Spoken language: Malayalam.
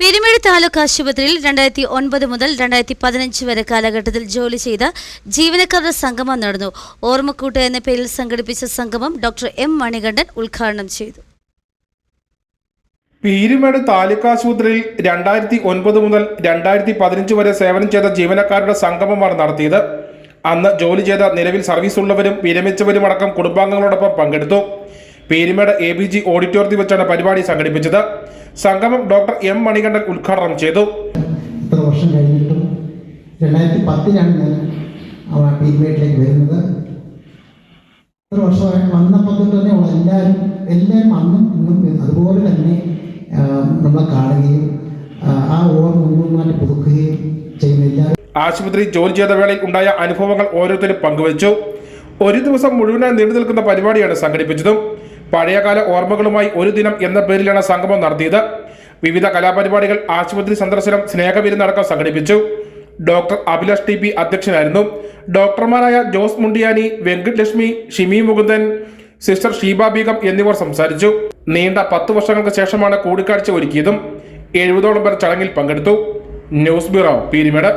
പെരുമേട് താലൂക്ക് ആശുപത്രിയിൽ രണ്ടായിരത്തി ഒൻപത് മുതൽ രണ്ടായിരത്തി പതിനഞ്ച് വരെ കാലഘട്ടത്തിൽ ജോലി ചെയ്ത ജീവനക്കാരുടെ സംഗമം നടന്നു. ഓർമ്മക്കൂട്ട് എന്ന പേരിൽ സംഘടിപ്പിച്ച സംഗമം ഡോക്ടർ എം മണികണ്ഠൻ ഉദ്ഘാടനം ചെയ്തു. പീരുമേട് താലൂക്ക് ആശുപത്രിയിൽ രണ്ടായിരത്തി ഒൻപത് മുതൽ രണ്ടായിരത്തി പതിനഞ്ച് വരെ സേവനം ചെയ്ത ജീവനക്കാരുടെ സംഗമമാണ് നടത്തിയത്. അന്ന് ജോലി ചെയ്ത നിലവിൽ സർവീസ് ഉള്ളവരും വിരമിച്ചവരും അടക്കം കുടുംബാംഗങ്ങളോടൊപ്പം പങ്കെടുത്തു. പീരുമേട് എ ബി ജി ഓഡിറ്റോറിയത്തിൽ വെച്ചാണ് പരിപാടി സംഘടിപ്പിച്ചത് സംഗമം ഡോക്ടർ എം മണികണ്ഠൻ ഉദ്ഘാടനം ചെയ്തു. ഇത്ര വർഷം കഴിഞ്ഞിട്ടും രണ്ടായിരത്തി പത്തിലാണ് ഞാൻ അവിടെ പീരുമേട്ടിലേക്ക് വരുന്നത്. ഇത്ര വർഷമായി വന്നപ്പോൾ തന്നെ എല്ലാവരും എല്ലാവരും അന്നും ഇന്നും അതുപോലെ തന്നെ നമ്മളെ കാണുകയും ആ, ഓർമ്മ മുൻകൂട്ടി പുതുക്കുകയും ചെയ്യുന്ന എല്ലാവരും. ആശുപത്രി ജോലി ചെയ്ത വേളയിൽ ഉണ്ടായ അനുഭവങ്ങൾ ഓരോരുത്തരും പങ്കുവച്ചു. ഒരു ദിവസം മുഴുവനായി നീണ്ടു നിൽക്കുന്ന പരിപാടിയാണ് സംഘടിപ്പിച്ചതും. പഴയകാല ഓർമ്മകളുമായി ഒരു ദിനം എന്ന പേരിലാണ് സംഗമം നടത്തിയത്. വിവിധ കലാപരിപാടികൾ ആശുപത്രി സന്ദർശനം സ്നേഹവിരുന്നടക്കം സംഘടിപ്പിച്ചു. ഡോക്ടർ അഭിലാഷ് ടി പി അധ്യക്ഷനായിരുന്നു. ഡോക്ടർമാരായ ജോസ് മുണ്ടിയാനി വെങ്കട് ലക്ഷ്മി ഷിമി മുകുന്ദൻ സിസ്റ്റർ ഷീബ ബീഗം എന്നിവർ സംസാരിച്ചു. നീണ്ട പത്ത് വർഷങ്ങൾക്ക് ശേഷമാണ് കൂടിക്കാഴ്ച ഒരുക്കിയതും. എഴുപതോളം പേർ ചടങ്ങിൽ പങ്കെടുത്തു. News bureau Peermade.